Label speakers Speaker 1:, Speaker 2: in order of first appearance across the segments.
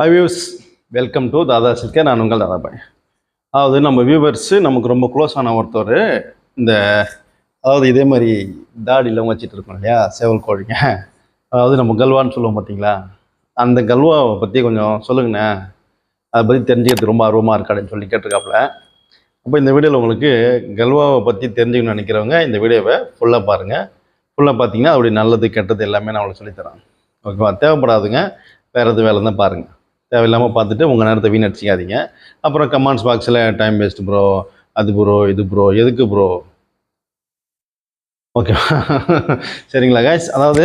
Speaker 1: Hi views welcome to Dada சில்கே நான் உங்கள் தாதாபாய் அதாவது நம்ம வியூவர்ஸு நமக்கு ரொம்ப க்ளோஸ் ஆன ஒருத்தர். இந்த அதாவது இதே மாதிரி தாடியில் வச்சுட்டு இருக்கோம் இல்லையா? சேவல் கோழிங்க. அதாவது நம்ம கல்வான்னு சொல்லுவோம் பார்த்தீங்களா? அந்த கல்வாவை பற்றி கொஞ்சம் சொல்லுங்கண்ணே. அதை பற்றி தெரிஞ்சுக்கிறதுக்கு ரொம்ப ஆர்வமாக இருக்காடுன்னு சொல்லி கேட்டிருக்காப்புல. அப்போ இந்த வீடியோவில் உங்களுக்கு கல்வாவை பற்றி தெரிஞ்சுக்கணும்னு நினைக்கிறவங்க இந்த வீடியோவை ஃபுல்லாக பாருங்கள் ஃபுல்லாக பார்த்தீங்கன்னா அப்படி நல்லது கெட்டது எல்லாமே நான் உங்களுக்கு சொல்லித்தரேன் ஓகேவா? தேவைப்படாதுங்க. வேறு எது வேலை தான் பாருங்கள் தேவையில்லாமல் பார்த்துட்டு உங்கள் நேரத்தை வீணடிச்சிக்காதீங்க. அப்புறம் கமெண்ட்ஸ் பாக்ஸில் டைம் வேஸ்ட் ப்ரோ அது ப்ரோ இது ப்ரோ எதுக்கு ப்ரோ ஓகே சரிங்களா கைஸ் அதாவது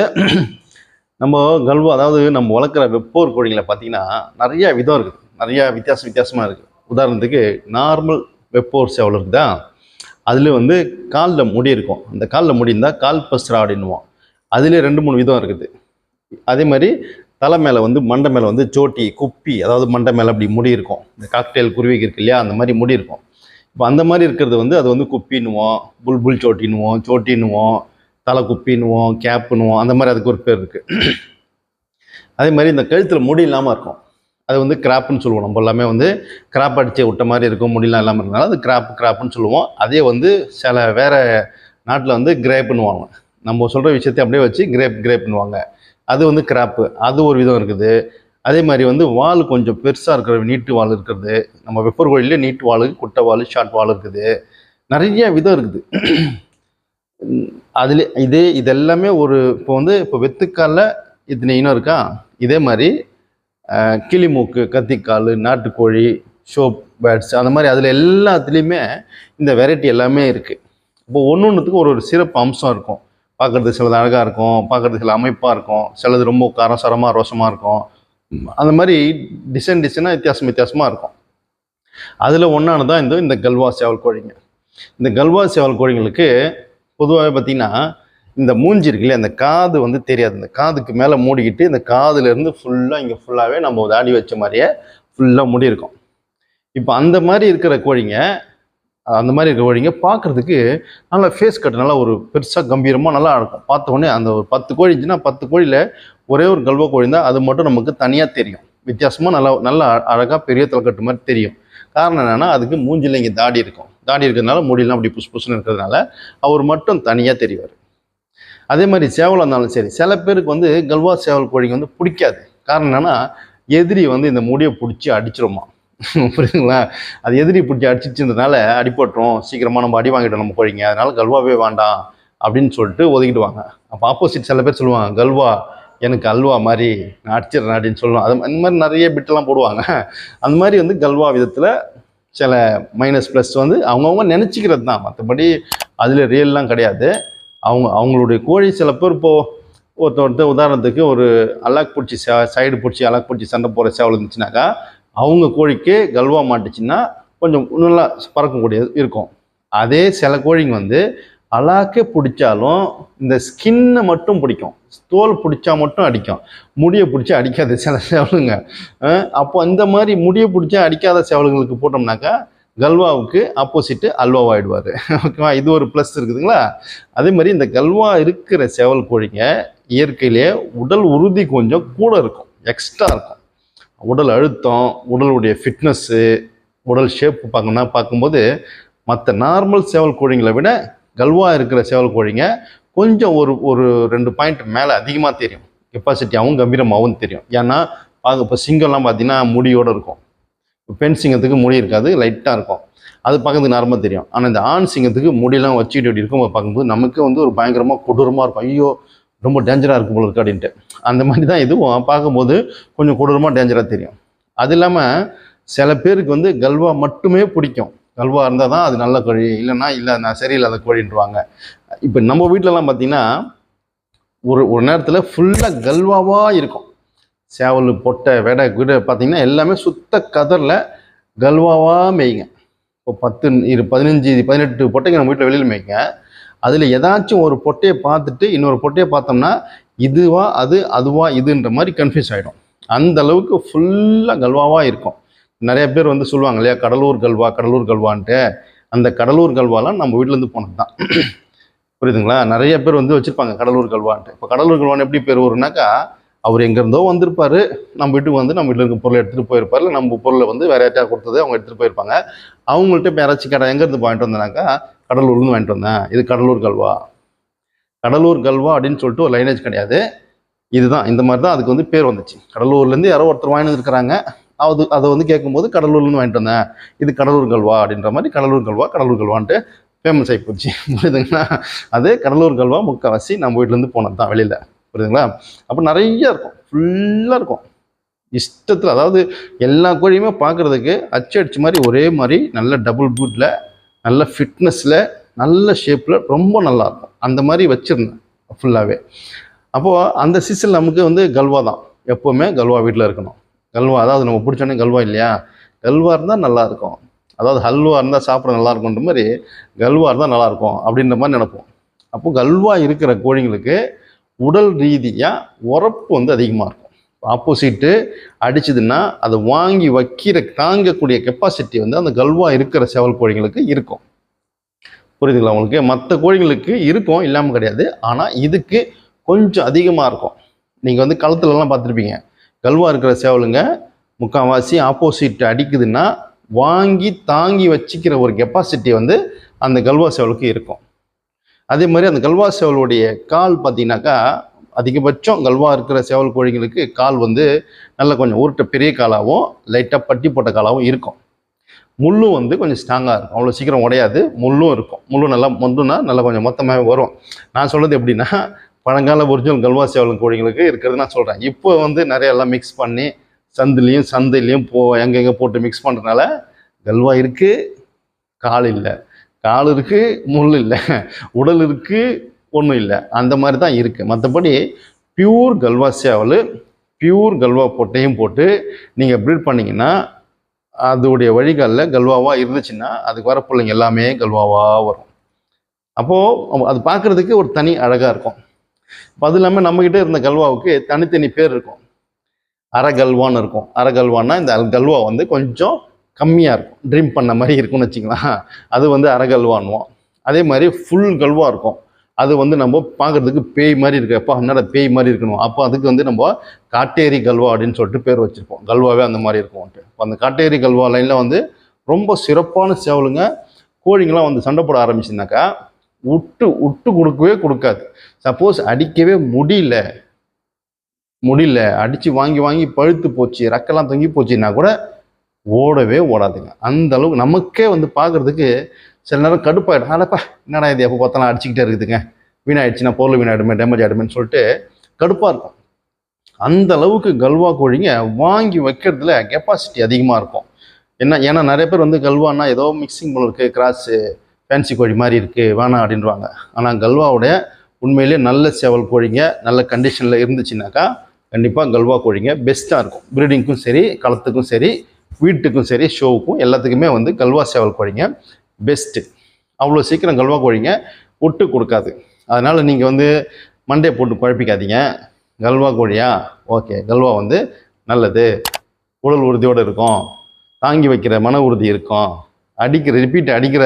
Speaker 1: நம்ம கல்வா அதாவது நம்ம வளர்க்குற வெப்போர் கோழிகளை பார்த்தீங்கன்னா நிறைய விதம் இருக்குது. நிறைய வித்தியாசம் வித்தியாசமாக இருக்குது. உதாரணத்துக்கு நார்மல் வெப்போர் சேவல் இருக்குதா? அதில் வந்து காலில் முடி இருக்கும். அந்த காலில் முடி இருந்தால் கால் பஸ்ரா அப்படின்னுவோம் அதிலே ரெண்டு மூணு விதம் இருக்குது. அதே மாதிரி தலை மேலே வந்து மண்டை மேலே வந்து சோட்டி குப்பி அதாவது மண்டை மேலே அப்படி முடி இருக்கும். இந்த காக்டெயில் குருவிக்கு இருக்கு இல்லையா அந்த மாதிரி முடி இருக்கும். இப்போ அந்த மாதிரி இருக்கிறது வந்து அது வந்து குப்பின்னுவோம் புல் புல் சோட்டின்னுவோம் சோட்டின்னுவோம் தலை குப்பின்னுவோம் கேப்புன்னுவோம் அந்த மாதிரி அதுக்கு ஒரு பேர் இருக்குது அதே மாதிரி இந்த கழுத்தில் முடி இல்லாமல் இருக்கும். அது வந்து கிராப்புன்னு சொல்லுவோம். நம்ம எல்லாமே வந்து கிராப் அடித்து விட்ட மாதிரி இருக்கும் முடியெலாம் இல்லாமல் இருந்தாலும் அது கிராப் கிராப்புன்னு சொல்லுவோம். அதே வந்து சில வேறு நாட்டில் வந்து கிரேப்புன்னுவாங்க நம்ம சொல்கிற விஷயத்தை அப்படியே வச்சு கிரேப் கிரேப்னுவாங்க அது வந்து கிராப்பு அது ஒரு விதம் இருக்குது. அதே மாதிரி வந்து வால் கொஞ்சம் பெருசாக இருக்கிற நீட்டு வால் இருக்கிறது. நம்ம வெப்பர் கோழிலே நீட்டு வால் குட்டை வால் ஷார்ட் வால் இருக்குது. நிறைய விதம் இருக்குது. அதில் இதே இதெல்லாமே ஒரு இப்போ வந்து இப்போ வெத்துக்காலில் இத்தனை இனம் இருக்கா? இதே மாதிரி கிளிமூக்கு கத்திக்கால் நாட்டுக்கோழி ஷோப் பேட்ஸ் அந்த மாதிரி அதில் எல்லாத்துலேயுமே இந்த வெரைட்டி எல்லாமே இருக்குது இப்போ ஒன்று ஒன்றுத்துக்கும் ஒரு ஒரு சிறப்பு அம்சம் இருக்கும். பார்க்குறதுக்கு சிலது அழகாக இருக்கும் பார்க்குறதுக்கு சில அமைப்பாக இருக்கும் சிலது ரொம்ப காரசாரமாக ரோசமாக இருக்கும். அந்த மாதிரி டிசைன் டிசைனாக வித்தியாசம் வித்தியாசமாக இருக்கும். அதில் ஒன்றானது தான் இந்த இந்த கல்வா சேவல் கோழிங்க. இந்த கல்வா சேவல் கோழிங்களுக்கு பொதுவாகவே பார்த்திங்கன்னா இந்த மூஞ்சி இருக்குல்லையா அந்த காது வந்து தெரியாது. இந்த காதுக்கு மேலே மூடிக்கிட்டு இந்த காதுலேருந்து ஃபுல்லாக இங்கே ஃபுல்லாகவே நம்ம தாடி வச்ச மாதிரியே ஃபுல்லாக மூடி இருக்கும். இப்போ அந்த மாதிரி இருக்கிற கோழிங்க அந்த மாதிரி இருக்க கோழிங்க பார்க்குறதுக்கு நல்லா ஃபேஸ் கட் நல்லா ஒரு பெருசாக கம்பீரமாக நல்லா இருக்கும். பார்த்த உடனே அந்த ஒரு பத்து கோழி இருந்துச்சுன்னா பத்து கோழியில் ஒரே ஒரு கல்வா கோழி தான் அது மட்டும் நமக்கு தனியாக தெரியும். வித்தியாசமாக நல்லா நல்லா அழகாக பெரிய தலைக்கட்டு மாதிரி தெரியும். காரணம் என்னென்னா அதுக்கு மூஞ்சில இங்கே தாடி இருக்கும். தாடி இருக்கிறதுனால முடியெல்லாம் அப்படி புஸ் புஷ்னு இருக்கிறதுனால அவர் மட்டும் தனியாக தெரிவார். அதே மாதிரி சேவலாக இருந்தாலும் சரி சில பேருக்கு வந்து கல்வா சேவல் கோழிங்க வந்து பிடிக்காது. காரணம் என்னென்னா எதிரி வந்து இந்த முடியை பிடிச்சி அடிச்சிருமா. புரியுதுங்களா? அது எதிரி பிடிச்சி அடிச்சிருந்ததுனால அடிபட்டுரும். சீக்கிரமாக நம்ம அடி வாங்கிட்டோம் நம்ம கோழிங்க அதனால கல்வாவே வேண்டாம் அப்படின்னு சொல்லிட்டு ஒதுக்கிடுவாங்க அப்போ ஆப்போசிட் சில பேர் சொல்லுவாங்க கல்வா எனக்கு அல்வா மாதிரி நான் அடிச்சிடுறேன் அப்படின்னு சொல்லுவாங்க. அது அந்த மாதிரி நிறைய பிட்டெல்லாம் போடுவாங்க. அந்த மாதிரி வந்து கல்வா விதத்தில் சில மைனஸ் ப்ளஸ் வந்து அவங்கவுங்க நினச்சிக்கிறது தான். மற்றபடி அதில் ரியல்லாம் கிடையாது. அவங்க அவங்களுடைய கோழி சில பேர் இப்போது ஒருத்த ஒருத்தர் உதாரணத்துக்கு ஒரு அல்லாக் பிடிச்சி சைடு பிடிச்சி அல்லாக் பிடிச்சி சண்டை போகிற சேவல் இருந்துச்சுனாக்கா அவங்க கோழிக்கு கல்வா மாட்டுச்சுன்னா கொஞ்சம் நல்லா பறக்கக்கூடியது இருக்கும். அதே சில கோழிங்க வந்து அலாக்கே பிடிச்சாலும் இந்த ஸ்கின்னை மட்டும் பிடிக்கும். தோல் பிடிச்சா மட்டும் அடிக்கும். முடியை பிடிச்சி அடிக்காத சில சேவலுங்க. அப்போ இந்த மாதிரி முடியை பிடிச்சா அடிக்காத செவலுங்களுக்கு போட்டோம்னாக்கா கல்வாவுக்கு ஆப்போசிட்டு அல்வாவாயிடுவார் ஓகேவா இது ஒரு ப்ளஸ் இருக்குதுங்களா? அதே மாதிரி இந்த கல்வா இருக்கிற சேவல் கோழிங்க இயற்கையிலேயே உடல் உறுதி கொஞ்சம் கூட இருக்கும். எக்ஸ்ட்ரா இருக்கும். உடல் அழுத்தம் உடலுடைய ஃபிட்னஸ்ஸு உடல் ஷேப் பார்க்கணும்னா பார்க்கும்போது மற்ற நார்மல் சேவல் கோழிங்களை விட கல்வா இருக்கிற சேவல் கோழிங்க கொஞ்சம் ஒரு ஒரு ரெண்டு பாயிண்ட் மேலே அதிகமாக தெரியும். கெப்பாசிட்டியாகவும் கம்பீரமாகவும் தெரியும். ஏன்னா பார்க்க இப்போ சிங்கம்லாம் பார்த்தீங்கன்னா முடியோடு இருக்கும். இப்போ பெண் சிங்கத்துக்கு முடி இருக்காது லைட்டாக இருக்கும். அது பார்க்கறதுக்கு நார்மலாக தெரியும். ஆனால் இந்த ஆண் சிங்கத்துக்கு முடியெல்லாம் வச்சுக்கிட்டு இப்படி பார்க்கும்போது நமக்கு வந்து ஒரு பயங்கரமாக கொடூரமாக இருக்கும். ஐயோ ரொம்ப டேஞ்சராக இருக்கும் போல இருக்கு அப்படின்ட்டு. அந்த மாதிரி தான் இதுவும் பார்க்கும்போது கொஞ்சம் கொடூரமாக டேஞ்சராக தெரியும். அது இல்லாமல் சில பேருக்கு வந்து கல்வா மட்டுமே பிடிக்கும். கல்வா இருந்தால் தான் அது நல்ல கோழி இல்லைன்னா இல்லை நான் சரியில்லாத கோழின்றுவாங்க. இப்போ நம்ம வீட்டிலலாம் பார்த்தீங்கன்னா ஒரு ஒரு நேரத்தில் ஃபுல்லாக கல்வாவாக இருக்கும். சேவல் பொட்டை வெடை கிடை பார்த்தீங்கன்னா எல்லாமே சுத்த கதரில் கல்வாவாக மேய்ங்க. இப்போ பத்து இரு பதினஞ்சு பதினெட்டு பொட்டைங்க நம்ம வீட்டில் வெளியில் மேய்ங்க. அதில் ஏதாச்சும் ஒரு பொட்டையை பார்த்துட்டு இன்னொரு பொட்டையை பார்த்தோம்னா இதுவா அது அதுவா இதுன்ற மாதிரி கன்ஃபியூஸ் ஆகிடும் அந்த அளவுக்கு ஃபுல்லாக கல்வாவாக இருக்கும். நிறைய பேர் வந்து சொல்லுவாங்க இல்லையா கடலூர் கல்வா கடலூர் கல்வான்ட்டு. அந்த கடலூர் கல்வாலாம் நம்ம வீட்டிலேருந்து போனது தான் புரியுதுங்களா? நிறைய பேர் வந்து வச்சுருப்பாங்க கடலூர் கல்வான்ட்டு. இப்போ கடலூர் கல்வான் எப்படி பேர் வரும்னாக்கா அவர் எங்கேருந்தோ வந்திருப்பார். நம்ம வீட்டுக்கு வந்து நம்ம வீட்டில் இருக்க பொருளை எடுத்துகிட்டு போயிருப்பார். இல்லை நம்ம பொருளை வந்து வேற யார்ட்டா கொடுத்தது அவங்க எடுத்துகிட்டு போயிருப்பாங்க. அவங்கள்ட்ட இப்போ யாராச்சும் கடை எங்கேருந்து வாங்கிட்டு வந்தனாக்கா கடலூர்லேருந்து வாங்கிட்டு வந்தேன். இது கடலூர் கல்வா. கடலூர் கல்வா அப்படின்னு சொல்லிட்டு ஒரு லைனேஜ் கிடையாது. இதுதான். இந்த மாதிரி தான் அதுக்கு வந்து பேர் வந்துச்சு. கடலூர்லேருந்து யாரோ ஒருத்தர் வாங்கிட்டு இருக்கிறாங்க அது அதை வந்து கேட்கும்போது கடலூர்லேருந்து வாங்கிட்டு வந்தேன். இது கடலூர் கல்வா அப்படின்ற மாதிரி கடலூர் கல்வா கடலூர் கல்வான்ட்டு ஃபேமஸ் ஆகி போச்சு. புரியுதுங்களா? அதே கடலூர் கல்வா முக்கால்வாசி நம்ம வீட்டிலேருந்து போனது தான் வெளியில். புரியுதுங்களா? அப்போ நிறைய இருக்கும். ஃபுல்லாக இருக்கும். இஷ்டத்தில் அதாவது எல்லா கோழியுமே பார்க்குறதுக்கு அச்சு அடிச்ச மாதிரி ஒரே மாதிரி நல்ல டபுள் பூட்டில் நல்ல ஃபிட்னஸில் நல்ல ஷேப்பில் ரொம்ப நல்லா இருக்கும். அந்த மாதிரி வச்சுருந்தேன் ஃபுல்லாகவே அப்போது அந்த சீசன் நமக்கு வந்து கல்வா தான். எப்போவுமே கல்வா வீட்டில் இருக்கணும். கல்வா அதாவது நம்ம பிடிச்சோன்னே கல்வா இல்லையா? கல்வா இருந்தால் நல்லாயிருக்கும் அதாவது ஹல்வா இருந்தால் சாப்பிட நல்லாயிருக்குன்ற மாதிரி கல்வா இருந்தால் நல்லாயிருக்கும் அப்படின்ற மாதிரி நினப்போம். அப்போது கல்வா இருக்கிற கோழிங்களுக்கு உடல் ரீதியாக உரப்பு வந்து அதிகமாக இருக்கும். ஆப்போசிட்டு அடிச்சதுன்னா அதை வாங்கி வைக்கிற தாங்கக்கூடிய கெப்பாசிட்டி வந்து அந்த கல்வா இருக்கிற செவல் கோழிங்களுக்கு இருக்கும். புரியுதுங்களா உங்களுக்கு? மற்ற கோழிங்களுக்கு இருக்கும் இல்லாமல் கிடையாது. ஆனால் இதுக்கு கொஞ்சம் அதிகமாக இருக்கும். நீங்கள் வந்து களத்துலலாம் பார்த்துருப்பீங்க. கல்வா இருக்கிற சேவலுங்க முக்கால்வாசி ஆப்போசிட் அடிக்குதுன்னா வாங்கி தாங்கி வச்சுக்கிற ஒரு கெப்பாசிட்டி வந்து அந்த கல்வா சேவலுக்கு இருக்கும். அதே மாதிரி அந்த கல்வா சேவலுடைய கால் பார்த்தீங்கன்னாக்கா அதிகபட்சம் கல்வா இருக்கிற சேவல் கோழிங்களுக்கு கால் வந்து நல்ல கொஞ்சம் உருட்ட பெரிய காலாகவும் லைட்டாக பட்டி போட்ட காலாகவும் இருக்கும். முள்ளும் வந்து கொஞ்சம் ஸ்ட்ராங்காக இருக்கும். அவ்வளோ சீக்கிரம் உடையாது. முள்ளும் இருக்கும். முள்ளும் நல்லா மொண்டுனா நல்லா கொஞ்சம் மொத்தமாகவே வரும். நான் சொல்கிறது எப்படின்னா பழங்கால ஒரிஜினல் கல்வா சேவல் கோழிங்களுக்கு இருக்கிறது நான் சொல்கிறேன் இப்போ வந்து நிறைய எல்லாம் மிக்ஸ் பண்ணி சந்திலையும் சந்தையிலையும் போ எங்கெங்கே போட்டு மிக்ஸ் பண்ணுறதுனால கல்வா இருக்குது கால் இல்லை. கால் இருக்குது முள் இல்லை. உடல் இருக்குது ஒன்றும் இல்லை. அந்த மாதிரி தான் இருக்குது மற்றபடி பியூர் கல்வா சேவல் பியூர் கல்வா பொட்டையும் போட்டு நீங்கள் ப்ரீட் பண்ணிங்கன்னா அதோடைய வழிகாலில் கல்வாவாக இருந்துச்சுன்னா அதுக்கு வர பிள்ளைங்க எல்லாமே கல்வாவாக வரும். அப்போது அது பார்க்குறதுக்கு ஒரு தனி அழகாக இருக்கும். இப்போ அது இல்லாமல் நம்மக்கிட்ட இருந்த கல்வாவுக்கு தனித்தனி பேர் இருக்கும். அரகல்வான்னு இருக்கும். அரகல்வான்னா இந்த கல்வா வந்து கொஞ்சம் கம்மியாக இருக்கும். ட்ரீம் பண்ண மாதிரி இருக்கும்னு வச்சிங்களா அது வந்து அரகல்வான்வோம் அதே மாதிரி ஃபுல் கல்வா இருக்கும். அது வந்து நம்ம பார்க்குறதுக்கு பேய் மாதிரி இருக்கு. அப்போ என்னடா பேய் மாதிரி இருக்கணும்? அப்போ அதுக்கு வந்து நம்ம காட்டேரி கல்வா அப்படின்னு சொல்லிட்டு பேர் வச்சுருப்போம். கல்வாவே அந்த மாதிரி இருக்கும்ன்ட்டு இப்போ அந்த காட்டேரி கல்வா லைனில் வந்து ரொம்ப சிறப்பான சேவலுங்க. கோழிங்கெல்லாம் வந்து சண்டை போட ஆரம்பிச்சுனாக்கா விட்டு விட்டு கொடுக்கவே கொடுக்காது. சப்போஸ் அடிக்கவே முடியல. முடியல. அடித்து வாங்கி வாங்கி பழுத்து போச்சு ரெக்கெல்லாம் தொங்கி போச்சுன்னா கூட ஓடவே ஓடாதுங்க. அந்த அளவுக்கு நமக்கே வந்து பார்க்குறதுக்கு சில நேரம் கடுப்பாயிடும். அடப்பா என்னடா இது? எப்போ பார்த்தாலும் அடிச்சுக்கிட்டே இருக்குதுங்க. வீணாயிடுச்சுன்னா பொருள் வீணாயிடுமே டேமேஜ் ஆகிடுமேன்னு சொல்லிட்டு கடுப்பாக இருக்கும். அந்த அளவுக்கு கல்வா கோழிங்க வாங்கி வைக்கிறதுல கெப்பாசிட்டி அதிகமாக இருக்கும். என்ன ஏன்னா நிறைய பேர் வந்து கல்வான்னா ஏதோ மிக்சிங் போல இருக்குது கிராஸு ஃபேன்சி கோழி மாதிரி இருக்குது வேணாம் அப்படின்வாங்க ஆனால் கல்வாவுடைய உண்மையிலே நல்ல சேவல் கோழிங்க நல்ல கண்டிஷனில் இருந்துச்சுனாக்கா கண்டிப்பாக கல்வா கோழிங்க பெஸ்ட்டாக இருக்கும். ப்ரீடிங்க்கும் சரி களத்துக்கும் சரி வீட்டுக்கும் சரி ஷோவுக்கும் எல்லாத்துக்குமே வந்து கல்வா சேவல் கோழிங்க பெஸ்ட்டு அவ்வளோ சீக்கிரம் கல்வா கோழிங்க ஒட்டு கொடுக்காது. அதனால் நீங்கள் வந்து மண்டே போட்டு குழப்பிக்காதீங்க. கல்வா கோழியா? ஓகே கல்வா வந்து நல்லது. உடல் உறுதியோடு இருக்கும். தாங்கி வைக்கிற மன உறுதி இருக்கும். அடிக்கிற ரிப்பீட் அடிக்கிற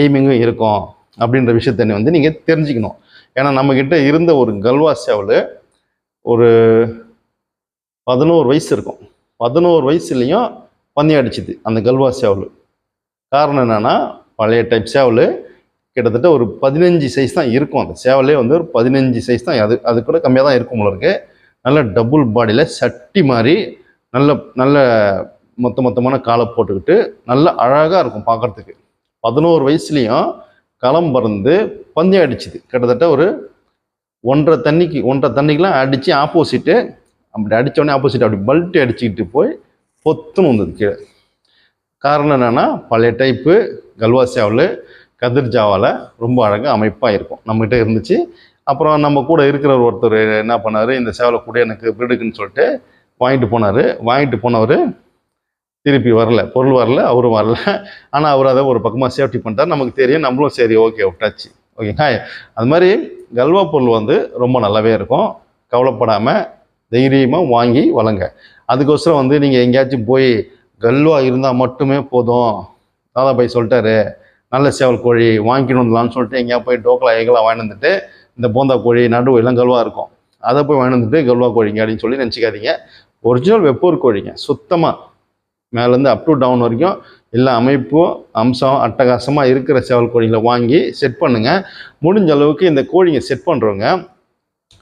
Speaker 1: எய்மிங்கும் இருக்கும் அப்படின்ற விஷயத்த வந்து நீங்கள் தெரிஞ்சுக்கணும். ஏன்னா நம்மக்கிட்ட இருந்த ஒரு கல்வா சேவல் ஒரு பதினோரு வயசு இருக்கும். பதினோரு வயசுலேயும் பந்தயம் அடிச்சுது. அந்த கல்வா சேவல் காரணம் என்னென்னா பழைய டைப் சேவல் கிட்டத்தட்ட ஒரு பதினஞ்சு சைஸ் தான் இருக்கும் அந்த சேவலே வந்து ஒரு பதினஞ்சு சைஸ் தான் அது. அது கூட கம்மியாக தான் இருக்கும் போல நல்ல டபுள் பாடியில் சட்டி மாதிரி நல்ல நல்ல மொத்த மொத்தமான காலை போட்டுக்கிட்டு நல்ல அழகாக இருக்கும் பார்க்குறதுக்கு பதினோரு வயசுலேயும் களம் பறந்து பந்தயம் அடிச்சுது. கிட்டத்தட்ட ஒரு ஒன்றரை தண்ணிக்கு ஒன்றரை தண்ணிக்கெலாம் அடித்து ஆப்போசிட்டு அப்படி அடித்தோடனே ஆப்போசிட் அப்படி பல்ட்டு அடிச்சுக்கிட்டு போய் பொத்துன்னு வந்தது கீழே. காரணம் என்னென்னா பழைய டைப்பு கல்வா சேவல் கதிர் ஜாவால் ரொம்ப அழகாக அமைப்பாக இருக்கும். நம்மகிட்ட இருந்துச்சு. அப்புறம் நம்ம கூட இருக்கிற ஒருத்தர் என்ன பண்ணார் இந்த சேவலை கூட எனக்கு பிரிடுக்குன்னு சொல்லிட்டு வாங்கிட்டு போனார். வாங்கிட்டு போனவர் திருப்பி வரல. பொருள் வரல அவரும் வரல. ஆனால் அவர் அதை ஒரு பக்கமாக சேஃப்டி பண்ணிட்டார். நமக்கு தெரியும் நம்மளும் சரி ஓகே விட்டாச்சு. ஓகேங்களா அது மாதிரி கல்வா பொருள் வந்து ரொம்ப நல்லாவே இருக்கும். கவலைப்படாமல் தைரியமாக வாங்கி வழங்க அதுக்கோசரம் வந்து நீங்கள் எங்கேயாச்சும் போய் கல்வா இருந்தால் மட்டுமே போதும். தாதாபாய் சொல்லிட்டாரு. நல்ல சேவல் கோழி வாங்கிக்கணும்லான்னு சொல்லிட்டு எங்கேயா போய் டோக்கலா எங்கெல்லாம் வாங்கிட்டு வந்துட்டு இந்த போந்தா கோழி நடுவு எல்லாம் கல்வா இருக்கும். அதை போய் வாங்கி வந்துட்டு கல்வா கோழிங்க அப்படின்னு சொல்லி நினச்சிக்காதீங்க. ஒரிஜினல் வெப்பூர் கோழிங்க. சுத்தமாக மேலேருந்து அப் டு டவுன் வரைக்கும் எல்லா அமைப்பும் அம்சம் அட்டகாசமாக இருக்கிற சேவல் கோழிகளை வாங்கி செட் பண்ணுங்கள் முடிஞ்ச அளவுக்கு இந்த கோழிங்க செட் பண்ணுறவங்க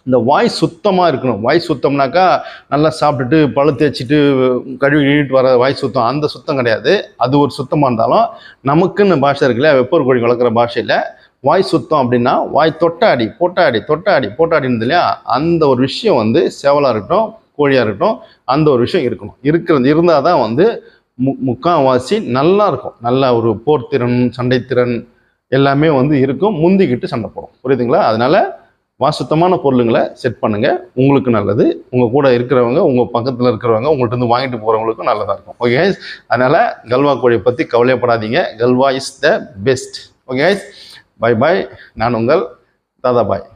Speaker 1: இந்த வாய் சுத்தமாக இருக்கணும். வாய் சுத்தம்னாக்கா நல்லா சாப்பிட்டுட்டு பழு தேய்ச்சிட்டு கழுவி கழுவிட்டு வர வாய் சுத்தம் அந்த சுத்தம் கிடையாது. அது ஒரு சுத்தமாக இருந்தாலும் நமக்குன்னு பாஷை இருக்குல்ல வெப்பர் கோழி வளர்க்குற பாஷையில் வாய் சுத்தம் அப்படின்னா வாய் தொட்டாடி போட்டாடி தொட்டாடி போட்டாடினது இல்லையா? அந்த ஒரு விஷயம் வந்து சேவலாக இருக்கட்டும் கோழியாக இருக்கட்டும் அந்த ஒரு விஷயம் இருக்கணும். இருக்கிறது இருந்தால் தான் வந்து மு முக்கால்வாசி நல்லா இருக்கும். நல்ல ஒரு போர்த்திறன் சண்டைத்திறன் எல்லாமே வந்து இருக்கும். முந்திக்கிட்டு சண்டை போடும். புரியுதுங்களா? அதனால வாசுத்தமான பொருளுங்களை செட் பண்ணுங்கள் உங்களுக்கு நல்லது. உங்கள் கூட இருக்கிறவங்க உங்கள் பக்கத்தில் இருக்கிறவங்க உங்கள்கிட்ட இருந்து வாங்கிட்டு போகிறவங்களுக்கும் நல்லதாக இருக்கும். ஓகே அதனால் கல்வா கோழியை பற்றி கவலைப்படாதீங்க Kalwa is the best okay bye bye நான் உங்கள் தாதா பாய்.